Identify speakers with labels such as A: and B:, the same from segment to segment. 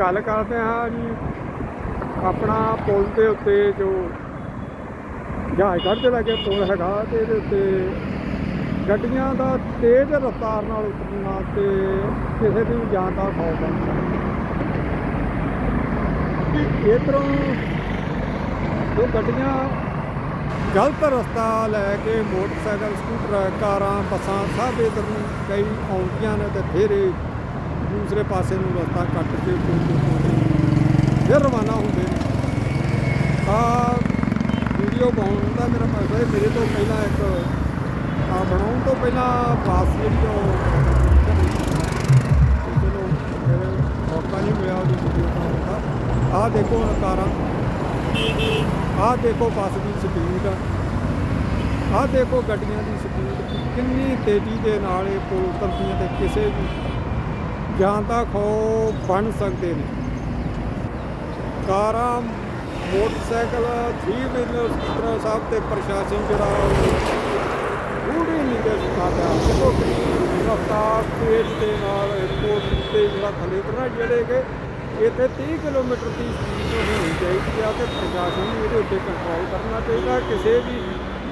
A: ਗੱਲ ਕਰਦੇ ਹਾਂ ਜੀ। ਆਪਣਾ ਪੁਲ ਦੇ ਉੱਤੇ ਜੋ ਜਹਾਜ਼ਗੜ੍ਹ ਦੇ ਲਾਗੇ ਪੁਲ ਹੈਗਾ, ਤੇ ਇਹਦੇ ਉੱਤੇ ਗੱਡੀਆਂ ਦਾ ਤੇਜ਼ ਰਫ਼ਤਾਰ ਨਾਲ ਉਤਰਨਾ ਤੇ ਕਿਸੇ ਦੀ ਵੀ ਜਾਨ ਦਾ ਖੌਫ ਬਣ ਸਕਦਾ। ਇਧਰੋਂ ਜੋ ਗੱਡੀਆਂ ਗਲਤ ਰਸਤਾ ਲੈ ਕੇ ਮੋਟਰਸਾਈਕਲ, ਸਕੂਟਰ, ਕਾਰਾਂ, ਬੱਸਾਂ ਸਭ ਇਧਰ ਨੂੰ ਕਈ ਆਉਂਦੀਆਂ ਨੇ ਤੇ ਫਿਰ ਇਹ ਦੂਸਰੇ ਪਾਸੇ ਨੂੰ ਰਸਤਾ ਕੱਟ ਕੇ ਫਿਰ ਰਵਾਨਾ ਹੁੰਦੇ ਨੇ। ਆ ਵੀਡੀਓ ਬਣਾਉਣ ਦਾ ਮੇਰਾ ਮਕਸਦ ਹੈ ਮੇਰੇ ਤੋਂ ਪਹਿਲਾਂ ਇੱਕ ਆ ਬਣਾਉਣ ਤੋਂ ਪਹਿਲਾਂ ਬਾਸ ਜਿਹੜੀ ਉਹ ਤੇ ਚਲੋ ਮੌਕਾ ਨਹੀਂ ਮਿਲਿਆ ਉਹਦੀ ਵੀਡੀਓ ਬਣਾਉਣ ਦਾ। ਆਹ ਦੇਖੋ ਹੁਣ ਕਾਰਾਂ ਆਹ ਦੇਖੋ ਬੱਸ ਦੀ ਸਪੀਡ ਆਹ ਦੇਖੋ ਗੱਡੀਆਂ ਦੀ ਸਪੀਡ ਕਿੰਨੀ ਤੇਜ਼ੀ ਦੇ ਨਾਲ ਇਹ ਪੁਲ ਉਤਰਦੀਆਂ ਤੇ ਕਿਸੇ ਵੀ ਜਾਨ ਦਾ ਖੋ ਬਣ ਸਕਦੇ ਨੇ। ਕਾਰਾਂ, ਮੋਟਰਸਾਈਕਲ 3 ਵੀਲਰ ਸਕੂਟਰ ਸਾਹਿਬ ਤੇ ਪ੍ਰਸ਼ਾਸਨ ਜਿਹੜਾ ਉਹ ਪੂਰੀ ਨਹੀਂ ਦੇ ਸਕਦਾ। ਰਫ਼ਤਾਰ ਤੇਜ਼ ਦੇ ਨਾਲ ਏਅਰਪੋਰਟ ਤੇ ਜਿਹੜਾ ਥੱਲੇ ਉਤਰਨਾ, ਜਿਹੜੇ ਕਿ ਇੱਥੇ 30 ਕਿਲੋਮੀਟਰ ਦੀ ਸਪੀਡ ਹੋਣੀ ਚਾਹੀਦੀ ਆ ਤੇ ਪ੍ਰਸ਼ਾਸਨ ਨੂੰ ਇਹਦੇ ਉੱਤੇ ਕੰਟਰੋਲ ਕਰਨਾ ਚਾਹੀਦਾ। ਕਿਸੇ ਵੀ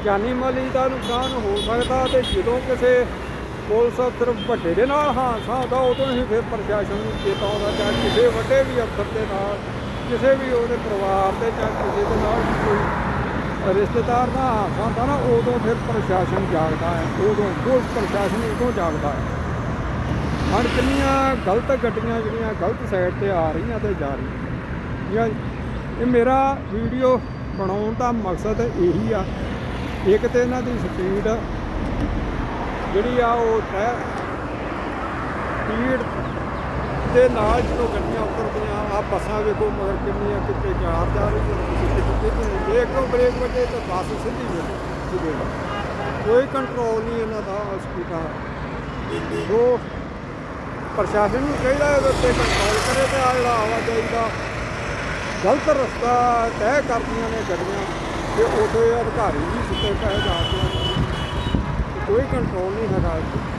A: ਜਾਨੀ ਮਾਲੀ ਦਾ ਨੁਕਸਾਨ ਹੋ ਸਕਦਾ ਤੇ ਜਦੋਂ ਕਿਸੇ ਪੁਲਿਸ ਸਿਰਫ ਵੱਡੇ ਦੇ ਨਾਲ ਹਾਦਸਾ ਹੁੰਦਾ, ਉਦੋਂ ਹੀ ਫਿਰ ਪ੍ਰਸ਼ਾਸਨ ਨੂੰ ਚੇਤਾ ਆਉਂਦਾ ਚਾਹੇ ਕਿਸੇ ਵੱਡੇ ਵੀ ਅਫਸਰ ਦੇ ਨਾਲ, ਕਿਸੇ ਵੀ ਉਹਦੇ ਪਰਿਵਾਰ ਦੇ ਜਾਂ ਕਿਸੇ ਦੇ ਨਾਲ ਕੋਈ ਰਿਸ਼ਤੇਦਾਰ ਦਾ ਹਾਦਸਾ ਹੁੰਦਾ ਨਾ, ਉਦੋਂ ਫਿਰ ਪ੍ਰਸ਼ਾਸਨ ਜਾਗਦਾ ਹੈ, ਉਦੋਂ ਪੁਲਿਸ ਪ੍ਰਸ਼ਾਸਨ ਉਦੋਂ ਜਾਗਦਾ ਹੈ। ਹੁਣ ਕਿੰਨੀਆਂ ਗਲਤ ਗੱਡੀਆਂ ਜਿਹੜੀਆਂ ਗਲਤ ਸਾਈਡ ਤੇ ਆ ਰਹੀਆਂ ਤੇ ਜਾ ਰਹੀਆਂ। ਜਾਂ ਇਹ ਮੇਰਾ ਵੀਡੀਓ ਬਣਾਉਣ ਦਾ ਮਕਸਦ ਇਹੀ ਆ। ਇੱਕ ਤੇ ਇਹਨਾਂ ਦੀ ਸਪੀਡ ਜਿਹੜੀ ਆ ਉਹ ਤੈ ਸਪੀਡ ਦੇ ਨਾਲ ਜਦੋਂ ਗੱਡੀਆਂ ਉਤਰਦੀਆਂ ਆ ਬੱਸਾਂ ਵੇਖੋ ਮਗਰ ਕਿੰਨੀਆਂ ਕਿੱਥੇ ਚਾਰ ਜਾ ਰਹੀਆਂ, ਕਿੱਥੇ ਕਿੱਥੇ ਨਹੀਂ ਬ੍ਰੇਕ ਵੱਜੇ ਤਾਂ ਬੱਸ ਸਿੱਧੀ ਵੇਖੋ ਕੋਈ ਕੰਟਰੋਲ ਨਹੀਂ ਇਹਨਾਂ ਦਾ ਸਪੀਡਾਂ ਜੋ ਪ੍ਰਸ਼ਾਸਨ ਨੂੰ ਚਾਹੀਦਾ ਇਹਦੇ ਉੱਤੇ ਕੰਟਰੋਲ ਕਰੇ ਤੇ ਆ ਜਿਹੜਾ ਆਵਾਜਾਈ ਦਾ ਗਲਤ ਰਸਤਾ ਤੈਅ ਕਰਦੀਆਂ ਨੇ ਗੱਡੀਆਂ, ਤੇ ਉਦੋਂ ਅਧਿਕਾਰੀ ਵੀ ਸਿੱਧੇ ਪਏ ਜਾਂਦੇ ਕੋਈ ਕੰਟਰੋਲ ਨਹੀਂ ਹੈਗਾ ਇੱਥੇ।